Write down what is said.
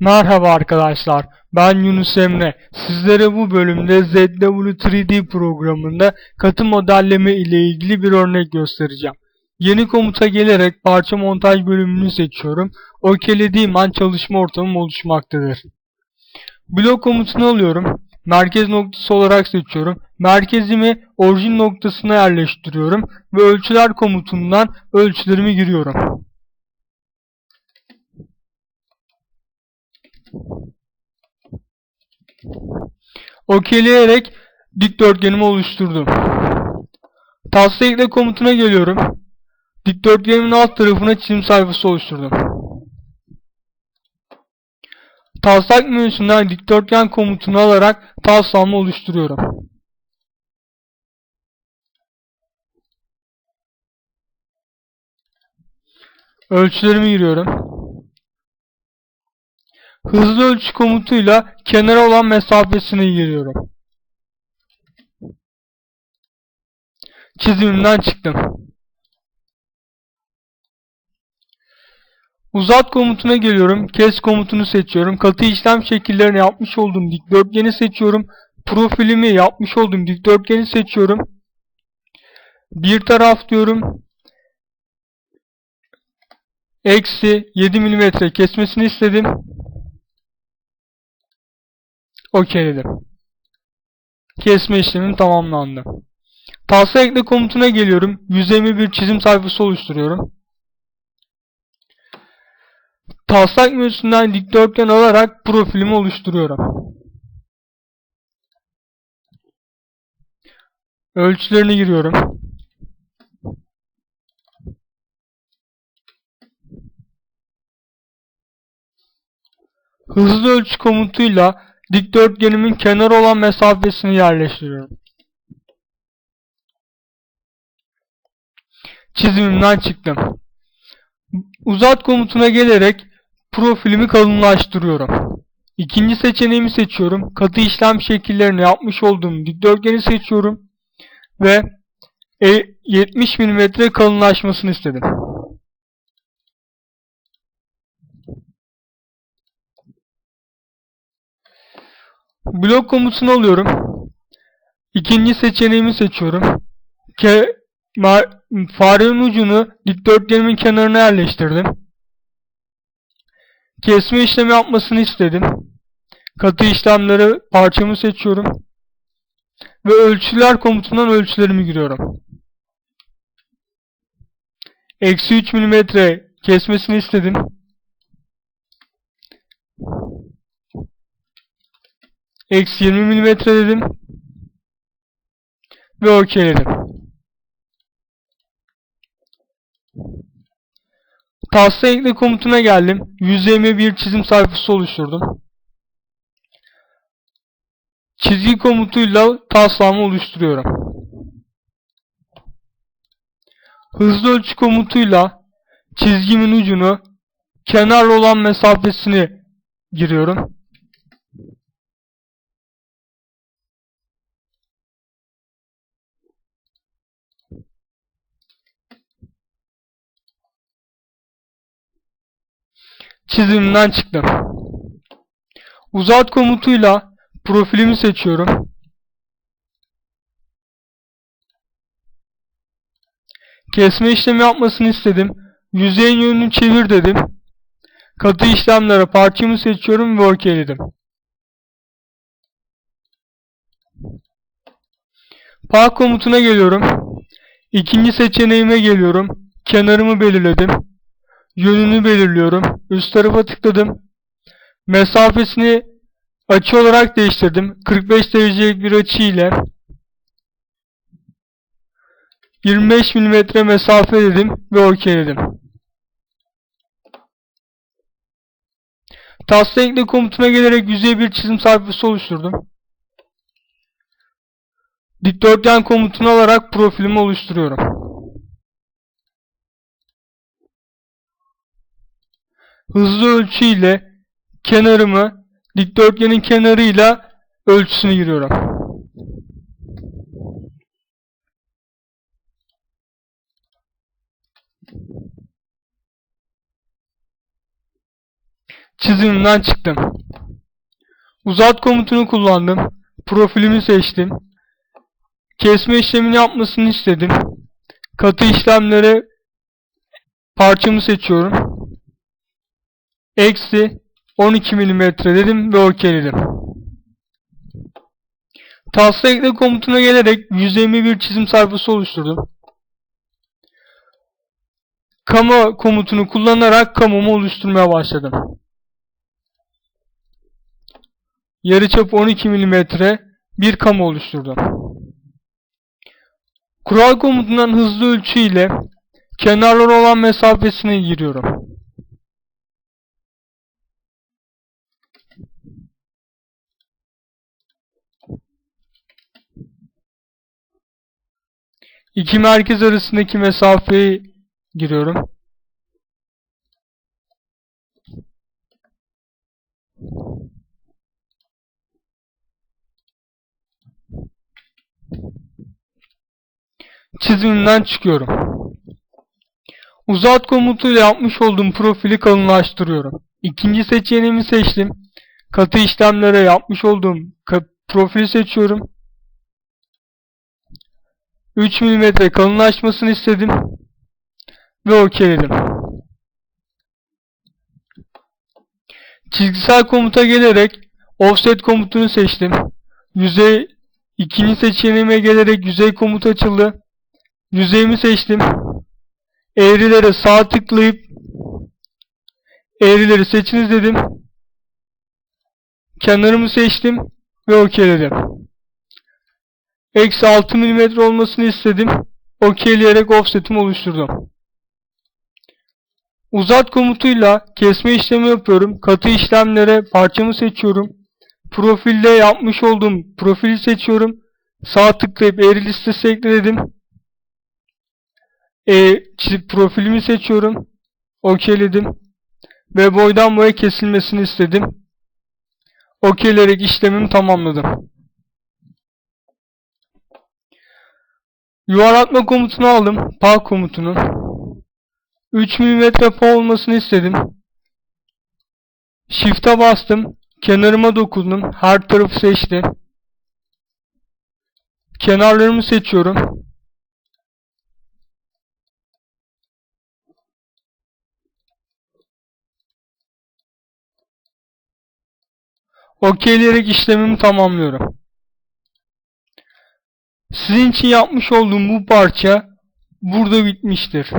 Merhaba arkadaşlar, ben Yunus Emre. Sizlere bu bölümde ZW3D programında katı modelleme ile ilgili bir örnek göstereceğim. Yeni komuta gelerek parça montaj bölümünü seçiyorum. Okelediğim an çalışma ortamım oluşmaktadır. Blok komutunu alıyorum. Merkez noktası olarak seçiyorum. Merkezimi orijin noktasına yerleştiriyorum ve ölçüler komutundan ölçülerimi giriyorum. Okeyleyerek dikdörtgenimi oluşturdum. Tasla ekle komutuna geliyorum. Dikdörtgenimin alt tarafına çizim sayfası oluşturdum. Taslak menüsünden dikdörtgen komutunu alarak taslağımı oluşturuyorum. Ölçülerimi giriyorum. Hızlı ölçü komutuyla kenara olan mesafesini giriyorum. Çizimimden çıktım. Uzat komutuna geliyorum. Kes komutunu seçiyorum. Katı işlem şekillerini yapmış olduğum dikdörtgeni seçiyorum. Profilimi yapmış olduğum dikdörtgeni seçiyorum. Bir taraf diyorum. Eksi 7 mm kesmesini istedim. Okeyledim. Kesme işlemim tamamlandı. Tasla ekle komutuna geliyorum. Yüzeyime bir çizim sayfası oluşturuyorum. Taslak menüsünden dikdörtgen alarak profilimi oluşturuyorum. Ölçülerini giriyorum. Hızlı ölçü komutuyla dikdörtgenimin kenar olan mesafesini yerleştiriyorum. Çizimimden çıktım. Uzat komutuna gelerek profilimi kalınlaştırıyorum. İkinci seçeneğimi seçiyorum. Katı işlem şekillerini yapmış olduğum dikdörtgeni seçiyorum. Ve 70 mm kalınlaşmasını istedim. Blok komutunu alıyorum. İkinci seçeneğimi seçiyorum. Ke farenin ucunu dikdörtgenimin kenarına yerleştirdim. Kesme işlemi yapmasını istedim. Katı işlemleri parçamı seçiyorum. Ve ölçüler komutundan ölçülerimi giriyorum. Eksi 3 mm kesmesini istedim. Eksi 20 mm dedim. Ve okeyledim. Tasla ekle komutuna geldim. Yüzeyime bir çizim sayfası oluşturdum. Çizgi komutuyla taslağımı oluşturuyorum. Hızlı ölçü komutuyla çizgimin ucunu kenarla olan mesafesini giriyorum. Çizimimden çıktım. Uzat komutuyla profilimi seçiyorum. Kesme işlemi yapmasını istedim. Yüzeyin yönünü çevir dedim. Katı işlemlere parçamı seçiyorum ve okeyledim. Park komutuna geliyorum. İkinci seçeneğime geliyorum. Kenarımı belirledim. Yönünü belirliyorum. Üst tarafa tıkladım. Mesafesini açı olarak değiştirdim. 45 derecelik bir açı ile 25 mm mesafe dedim ve okeyledim. Tasla ekle komutuna gelerek yüzeye bir çizim sayfası oluşturdum. Dikdörtgen komutunu alarak profilimi oluşturuyorum. Hızlı ölçü ile kenarımı dikdörtgenin kenarıyla ölçüsünü giriyorum. Çizimimden çıktım. Uzat komutunu kullandım. Profilimi seçtim. Kesme işlemini yapmasını istedim. Katı işlemlere parçamı seçiyorum. Eksi 12 mm dedim ve okeyledim. Taslağı ekle komutuna gelerek 121 çizim sayfası oluşturdum. Kama komutunu kullanarak kamumu oluşturmaya başladım. Yarıçapı 12 mm bir kamu oluşturdum. Kural komutundan hızlı ölçü ile kenarları olan mesafesine giriyorum. İki merkez arasındaki mesafeyi giriyorum. Çizimimden çıkıyorum. Uzat komutuyla yapmış olduğum profili kalınlaştırıyorum. İkinci seçeneğimi seçtim. Katı işlemlere yapmış olduğum profili seçiyorum. 3 mm kalınlaşmasını istedim. Ve okeyledim. Çizgisel komuta gelerek offset komutunu seçtim. Yüzey ikinci seçeneğime gelerek yüzey komut açıldı. Yüzeyimi seçtim. Eğrilere sağ tıklayıp eğrileri seçiniz dedim. Kenarımı seçtim ve okeyledim. Eksi 6 mm olmasını istedim. Okeyleyerek offset'imi oluşturdum. Uzat komutuyla kesme işlemi yapıyorum. Katı işlemlere parçamı seçiyorum. Profilde yapmış olduğum profili seçiyorum. Sağ tıklayıp eğri listesi ekledim. E, profilimi seçiyorum. Okeyledim. Ve boydan boya kesilmesini istedim. Okeyleyerek işlemimi tamamladım. Yuvarlatma komutunu aldım. Pal komutunu. 3 mm pal olmasını istedim. Shift'e bastım. Kenarıma dokundum. Her tarafı seçti. Kenarlarımı seçiyorum. Okeyleyerek işlemimi tamamlıyorum. Sizin için yapmış olduğum bu parça burada bitmiştir.